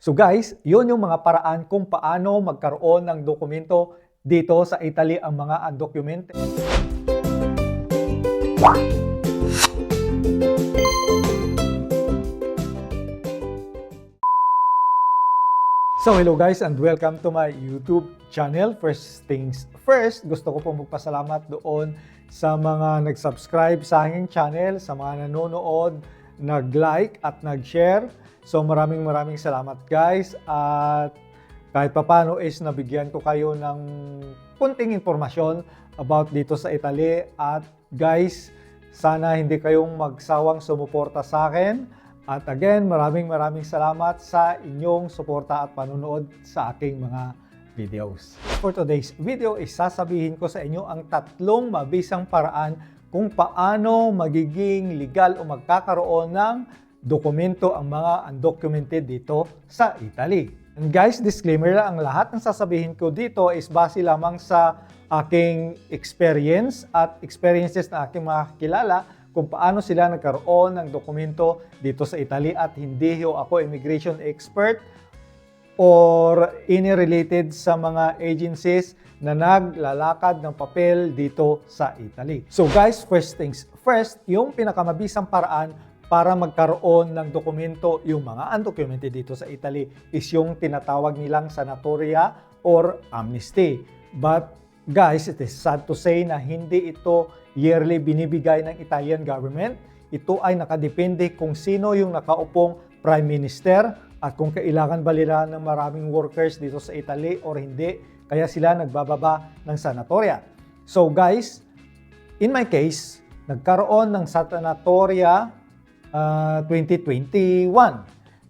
So guys, yun yung mga paraan kung paano magkaroon ng dokumento dito sa Italy ang mga undocumented. So hello guys and welcome to my YouTube channel. First things first, gusto ko po magpasalamat doon sa mga nag-subscribe sa aking channel, sa mga nanonood, nag-like at nag-share. So maraming maraming salamat guys at kahit papano is nabigyan ko kayo ng kunting impormasyon about dito sa Italy at guys, sana hindi kayong magsawang sumuporta sa akin. At again, maraming maraming salamat sa inyong suporta at panunood sa aking mga videos. For today's video, is sasabihin ko sa inyo ang tatlong mabisang paraan kung paano magiging legal o magkakaroon ng dokumento ang mga undocumented dito sa Italy. And guys, disclaimer lang, ang lahat ng sasabihin ko dito is base lamang sa aking experience at experiences na aking mga kilala kung paano sila nagkaroon ng dokumento dito sa Italy at hindi ho ako immigration expert or any related sa mga agencies na naglalakad ng papel dito sa Italy. So guys, first things first, yung pinakamabisang paraan para magkaroon ng dokumento yung mga undocumented dito sa Italy is yung tinatawag nilang sanatoria or amnesty. But guys, it is sad to say na hindi ito yearly binibigay ng Italian government. Ito ay nakadepende kung sino yung nakaupong prime minister at kung kailangan ba nila ng maraming workers dito sa Italy or hindi. Kaya sila nagbababa ng sanatoria. So guys, in my case, nagkaroon ng sanatoria uh, 2021.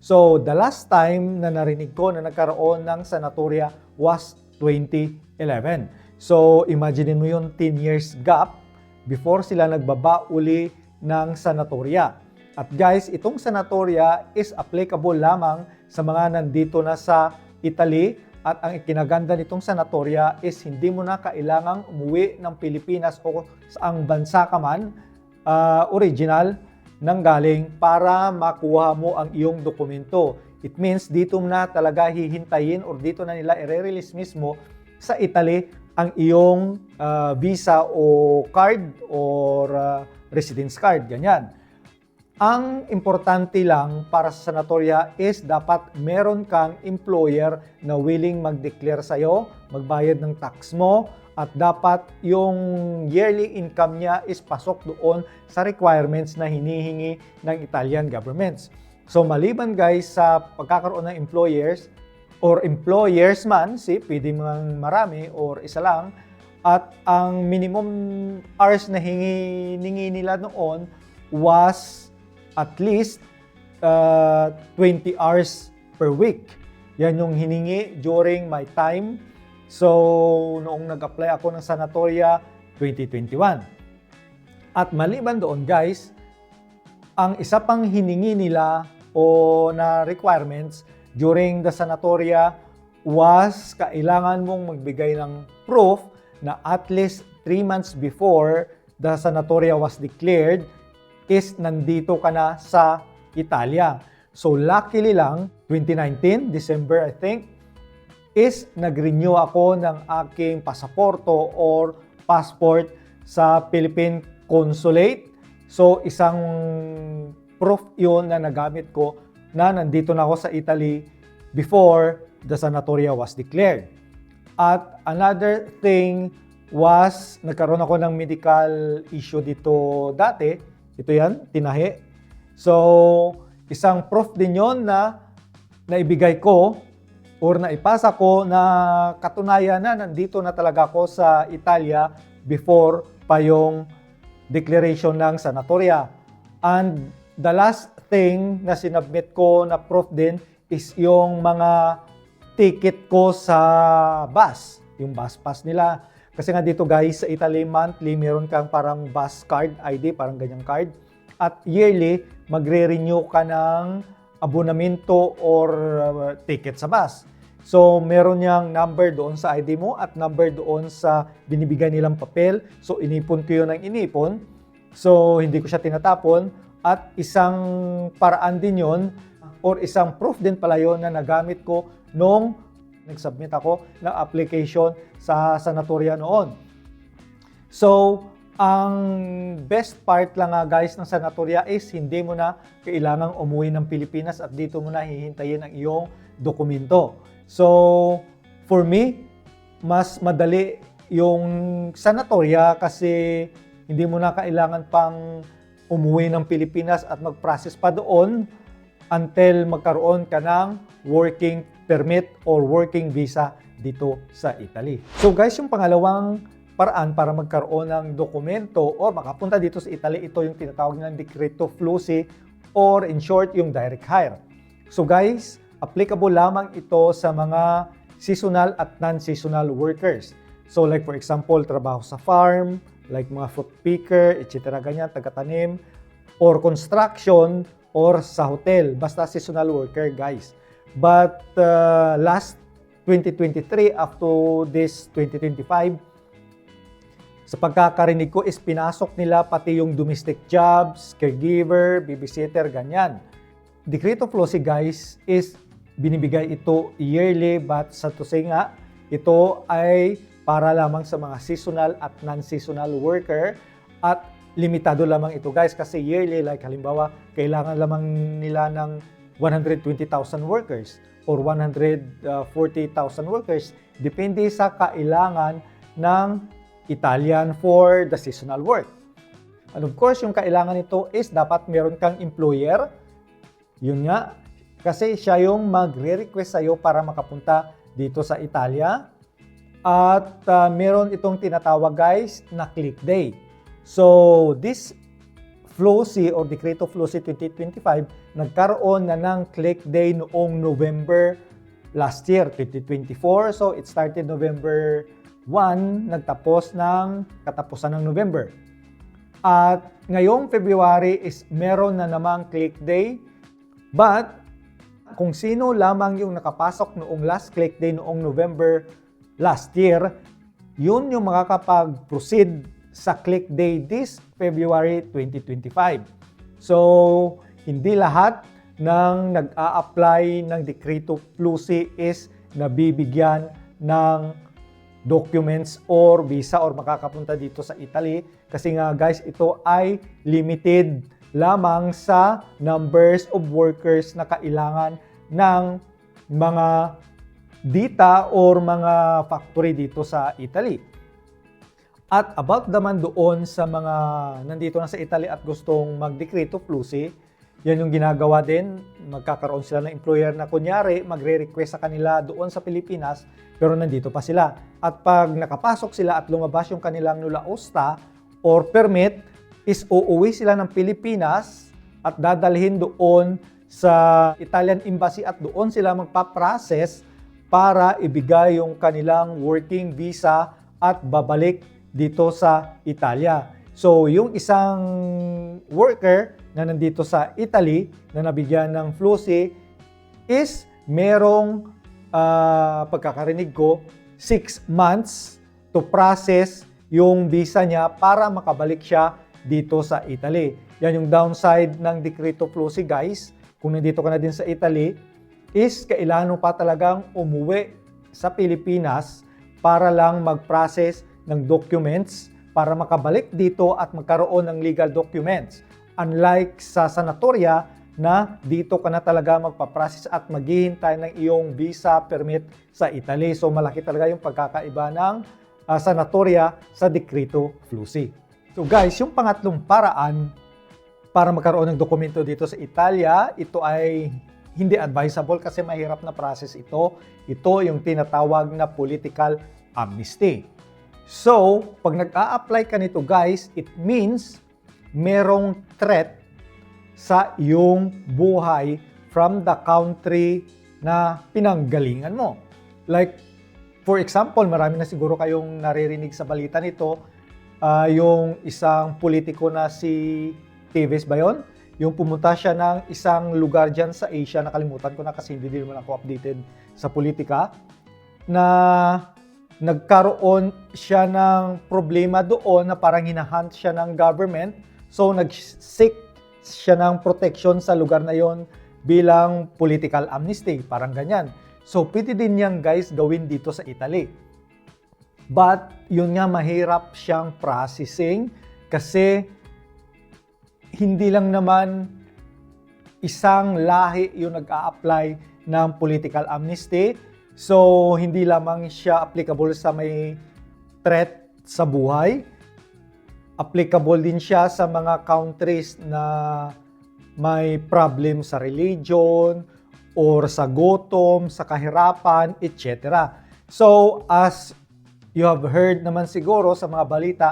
So the last time na narinig ko na nagkaroon ng sanatoria was 2011. So imagine mo yung 10 years gap before sila nagbaba uli ng sanatoria. At guys, itong sanatoria is applicable lamang sa mga nandito na sa Italy at ang ikinaganda nitong sanatoria is hindi mo na kailangang umuwi ng Pilipinas o saang bansa ka man, uh, original, nang galing para makuha mo ang iyong dokumento. It means dito na talaga hihintayin or dito na nila i-release mismo sa Italy ang iyong uh, visa o card or uh, residence card, ganyan. Ang importante lang para sa sanatoria is dapat meron kang employer na willing mag-declare sa'yo, magbayad ng tax mo, at dapat yung yearly income niya is pasok doon sa requirements na hinihingi ng Italian governments. So maliban guys sa pagkakaroon ng employers, or employers man, si pwede mang marami or isa lang, at ang minimum hours na hingi nila noon was at least uh, 20 hours per week. Yan yung hiningi during my time. So, noong nag-apply ako ng sanatoria 2021. At maliban doon guys, ang isa pang hiningi nila o na requirements during the sanatoria was kailangan mong magbigay ng proof na at least 3 months before the sanatoria was declared is nandito ka na sa Italia. So luckily lang, 2019, December I think, is nag-renew ako ng aking pasaporto or passport sa Philippine Consulate. So isang proof yon na nagamit ko na nandito na ako sa Italy before the sanatoria was declared. At another thing was, nagkaroon ako ng medical issue dito dati. Ito yan, tinahi. So, isang proof din yon na naibigay ko or naipasa ko na katunayan na nandito na talaga ako sa Italia before pa yung declaration ng sanatoria. And the last thing na sinubmit ko na proof din is yung mga ticket ko sa bus, yung bus pass nila. Kasi nga dito guys, sa Italy monthly, meron kang parang bus card, ID, parang ganyang card. At yearly, magre-renew ka ng abonamento or uh, ticket sa bus. So, meron niyang number doon sa ID mo at number doon sa binibigay nilang papel. So, inipon ko yun ng inipon. So, hindi ko siya tinatapon. At isang paraan din yon or isang proof din pala yun na nagamit ko nung nag-submit ako ng application sa sanatoria noon. So, ang best part lang nga guys ng sanatoria is hindi mo na kailangang umuwi ng Pilipinas at dito mo na hihintayin ang iyong dokumento. So, for me, mas madali yung sanatoria kasi hindi mo na kailangan pang umuwi ng Pilipinas at mag-process pa doon until magkaroon ka ng working permit or working visa dito sa Italy. So guys, yung pangalawang paraan para magkaroon ng dokumento or makapunta dito sa Italy, ito yung tinatawag ng Decreto Flussi or in short, yung direct hire. So guys, applicable lamang ito sa mga seasonal at non-seasonal workers. So like for example, trabaho sa farm, like mga fruit picker, etc. ganyan, taga-tanim, or construction, or sa hotel. Basta seasonal worker, guys. But uh, last 2023, up to this 2025, sa pagkakarinig ko is pinasok nila pati yung domestic jobs, caregiver, babysitter, ganyan. Decreto Flossi guys is binibigay ito yearly but sa to say nga, ito ay para lamang sa mga seasonal at non-seasonal worker at limitado lamang ito guys kasi yearly like halimbawa kailangan lamang nila ng 120,000 workers or 140,000 workers depende sa kailangan ng Italian for the seasonal work. And of course, yung kailangan nito is dapat meron kang employer. Yun nga, kasi siya yung magre-request sa'yo para makapunta dito sa Italia. At uh, meron itong tinatawag guys na click day. So, this Flosi or Decreto Flosi 2025 nagkaroon na ng click day noong November last year, 2024. So, it started November 1, nagtapos ng katapusan ng November. At ngayong February is meron na namang click day. But kung sino lamang yung nakapasok noong last click day noong November last year, yun yung makakapag-proceed sa click day this February 2025. So, hindi lahat ng nag-a-apply ng Decreto Plusi is nabibigyan ng documents or visa or makakapunta dito sa Italy kasi nga guys ito ay limited lamang sa numbers of workers na kailangan ng mga dita or mga factory dito sa Italy. At about naman doon sa mga nandito na sa Italy at gustong mag-decreto flussi, yan yung ginagawa din. Magkakaroon sila ng employer na kunyari, magre-request sa kanila doon sa Pilipinas, pero nandito pa sila. At pag nakapasok sila at lumabas yung kanilang nula osta or permit, is uuwi sila ng Pilipinas at dadalhin doon sa Italian Embassy at doon sila magpa-process para ibigay yung kanilang working visa at babalik dito sa Italia. So, yung isang worker na nandito sa Italy na nabigyan ng Flussi is merong ah, pagkakarinig ko 6 months to process yung visa niya para makabalik siya dito sa Italy. Yan yung downside ng Decreto Flussi guys. Kung nandito ka na din sa Italy, is kailangan mo pa talagang umuwi sa Pilipinas para lang mag-process ng documents para makabalik dito at magkaroon ng legal documents. Unlike sa sanatoria na dito ka na talaga magpa-process at maghihintay ng iyong visa permit sa Italy. So malaki talaga yung pagkakaiba ng ah, sanatoria sa Decreto Flussi. So guys, yung pangatlong paraan para magkaroon ng dokumento dito sa Italia, ito ay hindi advisable kasi mahirap na process ito. Ito yung tinatawag na political amnesty. So, pag nag-a-apply ka nito guys, it means merong threat sa iyong buhay from the country na pinanggalingan mo. Like, for example, marami na siguro kayong naririnig sa balita nito, ah, yung isang politiko na si Teves ba yun? Yung pumunta siya ng isang lugar dyan sa Asia, nakalimutan ko na kasi hindi din naman ako updated sa politika, na nagkaroon siya ng problema doon na parang hinahunt siya ng government. So nag-seek siya ng protection sa lugar na yon bilang political amnesty, parang ganyan. So, pwede din yan guys gawin dito sa Italy. But, yun nga, mahirap siyang processing kasi hindi lang naman isang lahi yung nag-a-apply ng political amnesty. So, hindi lamang siya applicable sa may threat sa buhay. Applicable din siya sa mga countries na may problem sa religion or sa gutom, sa kahirapan, etc. So, as you have heard naman siguro sa mga balita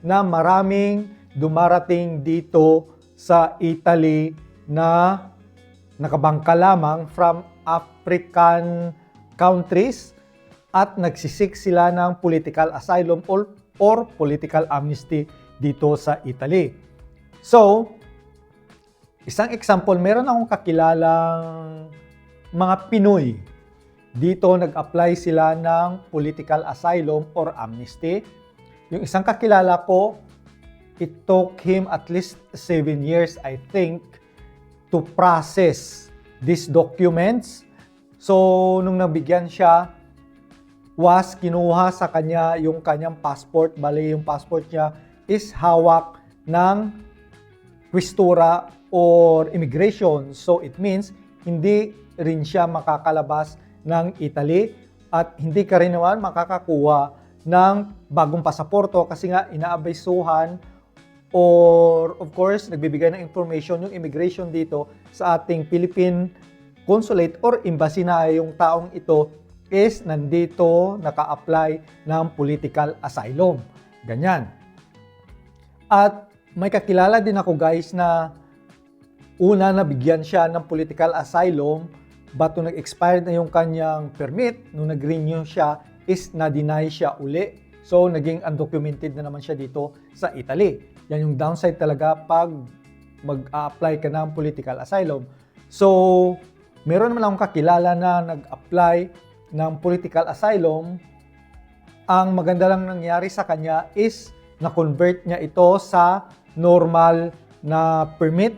na maraming dumarating dito sa Italy na nakabangka lamang from African countries at nagsisik sila ng political asylum or, or political amnesty dito sa Italy. So, isang example, meron akong kakilalang mga Pinoy. Dito nag-apply sila ng political asylum or amnesty. Yung isang kakilala ko, it took him at least seven years, I think, to process these documents. So, nung nabigyan siya, was kinuha sa kanya yung kanyang passport. Bali, yung passport niya is hawak ng kwistura or immigration. So, it means hindi rin siya makakalabas ng Italy at hindi ka rin naman makakakuha ng bagong pasaporto kasi nga inaabisuhan or of course nagbibigay ng information yung immigration dito sa ating Philippine consulate or embassy na yung taong ito is nandito naka-apply ng political asylum. Ganyan. At may kakilala din ako guys na una nabigyan siya ng political asylum but nung nag-expired na yung kanyang permit, nung nag-renew siya, is na-deny siya uli. So, naging undocumented na naman siya dito sa Italy. Yan yung downside talaga pag mag-apply ka ng political asylum. So, meron naman akong kakilala na nag-apply ng political asylum. Ang maganda lang nangyari sa kanya is na-convert niya ito sa normal na permit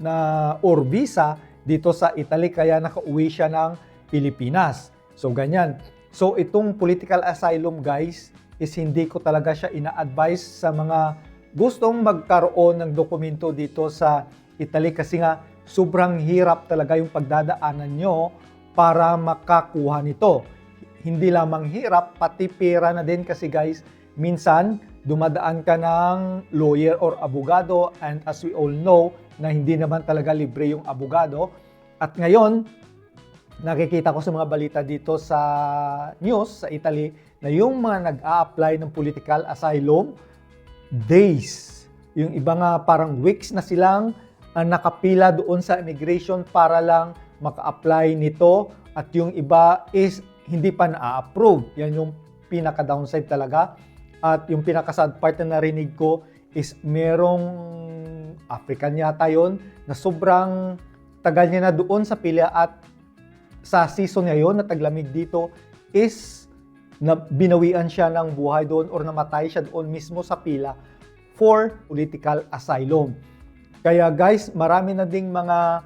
na or visa dito sa Italy kaya nakauwi siya ng Pilipinas. So ganyan. So itong political asylum guys is hindi ko talaga siya ina-advise sa mga gustong magkaroon ng dokumento dito sa Italy kasi nga sobrang hirap talaga yung pagdadaanan nyo para makakuha nito. Hindi lamang hirap, pati pera na din kasi guys, minsan dumadaan ka ng lawyer or abogado and as we all know na hindi naman talaga libre yung abogado. At ngayon, nakikita ko sa mga balita dito sa news sa Italy na yung mga nag-a-apply ng political asylum, days. Yung iba nga parang weeks na silang uh, nakapila doon sa immigration para lang maka-apply nito at yung iba is hindi pa na-approve. Yan yung pinaka-downside talaga. At yung pinaka-sad part na narinig ko is merong African yata yon na sobrang tagal niya na doon sa pila at sa season niya yon na taglamig dito is na binawian siya ng buhay doon or namatay siya doon mismo sa pila for political asylum. Kaya guys, marami na ding mga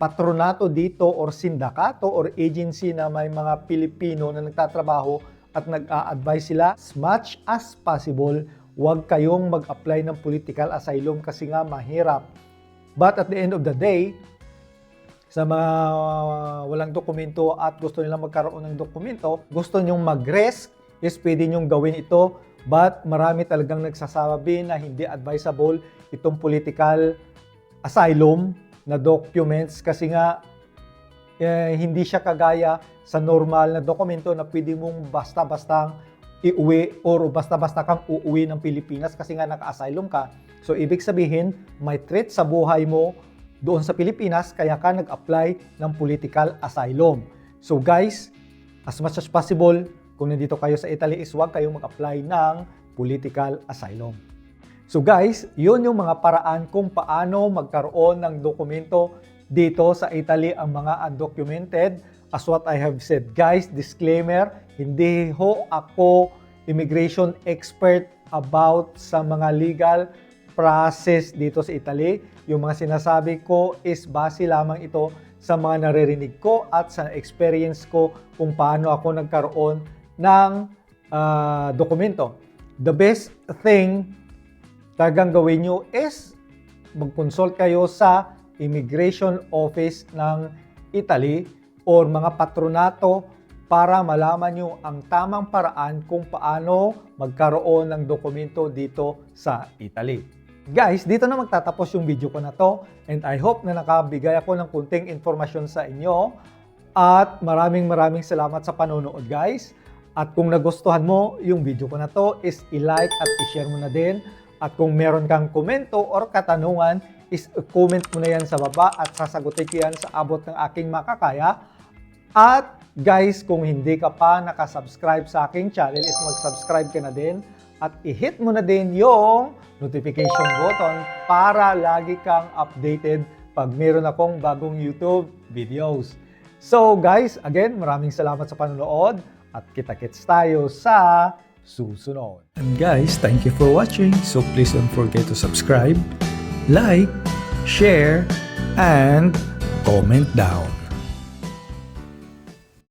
patronato dito or sindakato or agency na may mga Pilipino na nagtatrabaho at nag-a-advise sila as much as possible huwag kayong mag-apply ng political asylum kasi nga mahirap. But at the end of the day, sa mga walang dokumento at gusto nilang magkaroon ng dokumento, gusto nyong mag-risk, is pwede nyong gawin ito. But marami talagang nagsasabi na hindi advisable itong political asylum na documents kasi nga eh, hindi siya kagaya sa normal na dokumento na pwede mong basta-bastang iuwi or basta-basta kang uuwi ng Pilipinas kasi nga naka-asylum ka. So, ibig sabihin, may threat sa buhay mo doon sa Pilipinas kaya ka nag-apply ng political asylum. So guys, as much as possible, kung nandito kayo sa Italy is huwag kayong mag-apply ng political asylum. So guys, yun yung mga paraan kung paano magkaroon ng dokumento dito sa Italy ang mga undocumented. As what I have said, guys, disclaimer, hindi ho ako immigration expert about sa mga legal process dito sa Italy. Yung mga sinasabi ko is base lamang ito sa mga naririnig ko at sa experience ko kung paano ako nagkaroon ng ah, dokumento. The best thing talagang gawin nyo is mag-consult kayo sa immigration office ng Italy or mga patronato para malaman nyo ang tamang paraan kung paano magkaroon ng dokumento dito sa Italy. Guys, dito na magtatapos yung video ko na to and I hope na nakabigay ako ng kunting informasyon sa inyo at maraming maraming salamat sa panonood guys. At kung nagustuhan mo yung video ko na to is i-like at i-share mo na din. At kung meron kang komento or katanungan is comment mo na yan sa baba at sasagutin ko yan sa abot ng aking makakaya. At guys, kung hindi ka pa nakasubscribe sa aking channel is mag-subscribe ka na din at i-hit mo na din yung notification button para lagi kang updated pag meron akong bagong YouTube videos. So guys, again, maraming salamat sa panonood at kita-kits tayo sa susunod. And guys, thank you for watching. So please don't forget to subscribe, like, share, and comment down.